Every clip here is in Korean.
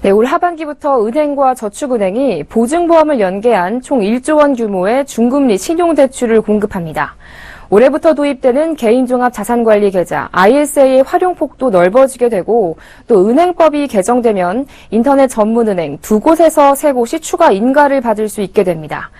네, 올 하반기부터 은행과 저축은행이 보증보험을 연계한 총 1조 원 규모의 중금리 신용대출을 공급합니다. 올해부터 도입되는 개인종합자산관리 계좌 ISA의 활용폭도 넓어지게 되고 또 은행법이 개정되면 인터넷 전문은행 두 곳에서 세 곳이 추가 인가를 받을 수 있게 됩니다.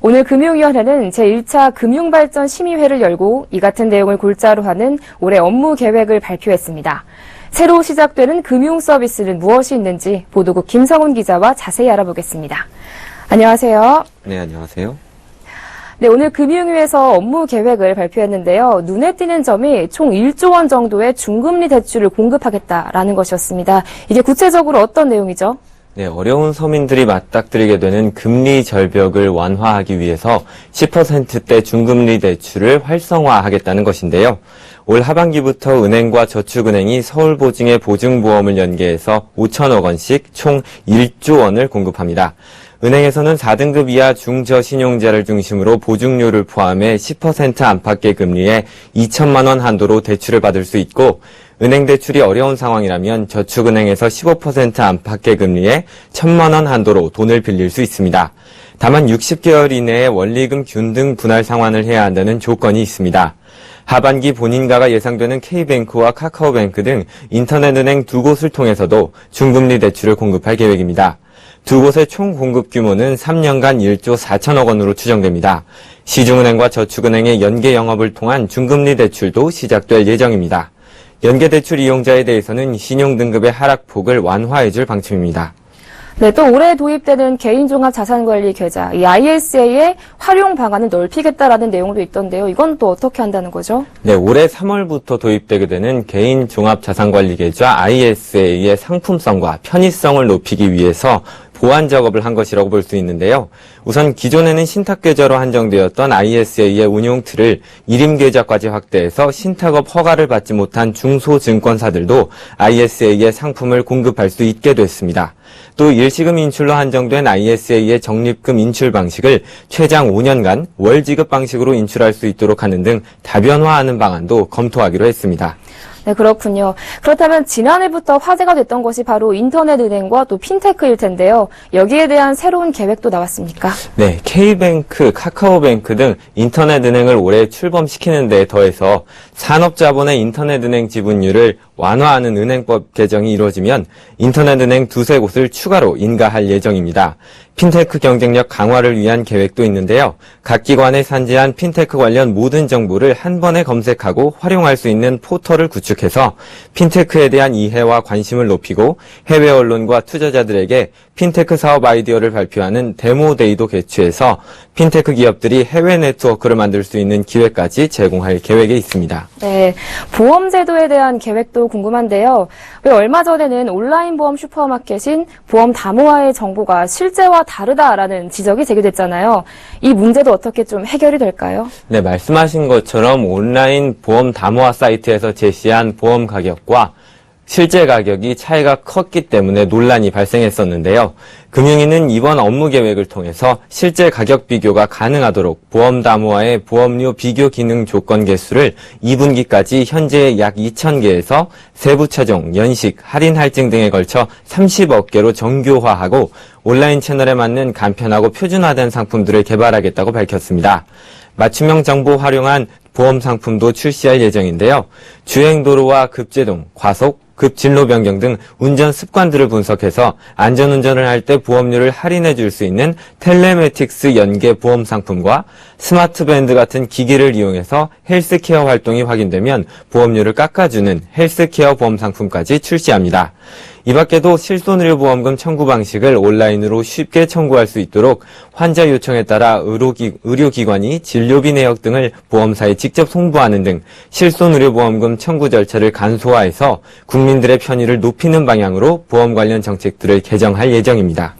오늘 금융위원회는 제1차 금융발전 심의회를 열고 이 같은 내용을 골자로 하는 올해 업무 계획을 발표했습니다. 새로 시작되는 금융 서비스는 무엇이 있는지 보도국 김성훈 기자와 자세히 알아보겠습니다. 안녕하세요. 네, 안녕하세요. 네, 오늘 금융위에서 업무 계획을 발표했는데요. 눈에 띄는 점이 총 1조 원 정도의 중금리 대출을 공급하겠다라는 것이었습니다. 이게 구체적으로 어떤 내용이죠? 네, 어려운 서민들이 맞닥뜨리게 되는 금리 절벽을 완화하기 위해서 10%대 중금리 대출을 활성화하겠다는 것인데요. 올 하반기부터 은행과 저축은행이 서울보증의 보증보험을 연계해서 5천억 원씩 총 1조 원을 공급합니다. 은행에서는 4등급 이하 중저 신용자를 중심으로 보증료를 포함해 10% 안팎의 금리에 2천만 원 한도로 대출을 받을 수 있고 은행 대출이 어려운 상황이라면 저축은행에서 15% 안팎의 금리에 1천만 원 한도로 돈을 빌릴 수 있습니다. 다만 60개월 이내에 원리금 균등 분할 상환을 해야 한다는 조건이 있습니다. 하반기 본인가가 예상되는 K뱅크와 카카오뱅크 등 인터넷은행 두 곳을 통해서도 중금리 대출을 공급할 계획입니다. 두 곳의 총 공급 규모는 3년간 1조 4천억 원으로 추정됩니다. 시중은행과 저축은행의 연계 영업을 통한 중금리 대출도 시작될 예정입니다. 연계 대출 이용자에 대해서는 신용 등급의 하락폭을 완화해 줄 방침입니다. 네, 또 올해 도입되는 개인종합자산관리 계좌, 이 ISA의 활용 방안을 넓히겠다라는 내용도 있던데요. 이건 또 어떻게 한다는 거죠? 네, 올해 3월부터 도입되게 되는 개인 종합 자산관리 계좌 ISA의 상품성과 편의성을 높이기 위해서 보완 작업을 한 것이라고 볼 수 있는데요. 우선 기존에는 신탁 계좌로 한정되었던 ISA의 운용 틀을 일임 계좌까지 확대해서 신탁업 허가를 받지 못한 중소증권사들도 ISA의 상품을 공급할 수 있게 됐습니다. 또 일시금 인출로 한정된 ISA의 적립금 인출 방식을 최장 5년간 월 지급 방식으로 인출할 수 있도록 하는 등 다변화하는 방안도 검토하기로 했습니다. 네, 그렇군요. 그렇다면 지난해부터 화제가 됐던 것이 바로 인터넷 은행과 또 핀테크일 텐데요. 여기에 대한 새로운 계획도 나왔습니까? 네, K뱅크, 카카오뱅크 등 인터넷 은행을 올해 출범시키는 데 더해서 산업자본의 인터넷 은행 지분율을 완화하는 은행법 개정이 이루어지면 인터넷 은행 두세 곳을 추가로 인가할 예정입니다. 핀테크 경쟁력 강화를 위한 계획도 있는데요. 각 기관에 산재한 핀테크 관련 모든 정보를 한 번에 검색하고 활용할 수 있는 포털을 구축해서 핀테크에 대한 이해와 관심을 높이고 해외 언론과 투자자들에게 핀테크 사업 아이디어를 발표하는 데모데이도 개최해서 핀테크 기업들이 해외 네트워크를 만들 수 있는 기회까지 제공할 계획에 있습니다. 네, 보험 제도에 대한 계획도 궁금한데요. 왜 얼마 전에는 온라인 보험 슈퍼마켓인 보험 다모아의 정보가 실제와 다르다라는 지적이 제기됐잖아요. 이 문제도 어떻게 좀 해결이 될까요? 네, 말씀하신 것처럼 온라인 보험 담화 사이트에서 제시한 보험 가격과 실제 가격이 차이가 컸기 때문에 논란이 발생했었는데요. 금융위는 이번 업무 계획을 통해서 실제 가격 비교가 가능하도록 보험 담화의 보험료 비교 기능 조건 개수를 2분기까지 현재 약 2,000개에서 세부 차종, 연식, 할인 할증 등에 걸쳐 30억 개로 정교화하고 온라인 채널에 맞는 간편하고 표준화된 상품들을 개발하겠다고 밝혔습니다. 맞춤형 정보 활용한 보험 상품도 출시할 예정인데요. 주행도로와 급제동, 과속, 급 진로 변경 등 운전 습관들을 분석해서 안전운전을 할 때 보험료를 할인해 줄 수 있는 텔레메틱스 연계 보험 상품과 스마트 밴드 같은 기기를 이용해서 헬스케어 활동이 확인되면 보험료를 깎아주는 헬스케어 보험 상품까지 출시합니다. 이 밖에도 실손의료보험금 청구 방식을 온라인으로 쉽게 청구할 수 있도록 환자 요청에 따라 의료기, 의료기관이 진료비 내역 등을 보험사에 직접 송부하는 등 실손의료보험금 청구 절차를 간소화해서 국민들의 편의를 높이는 방향으로 보험 관련 정책들을 개정할 예정입니다.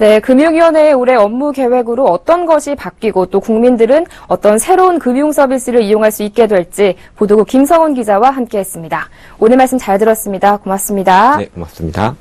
네, 금융위원회의 올해 업무 계획으로 어떤 것이 바뀌고 또 국민들은 어떤 새로운 금융 서비스를 이용할 수 있게 될지 보도국 김성훈 기자와 함께했습니다. 오늘 말씀 잘 들었습니다. 고맙습니다. 네, 고맙습니다.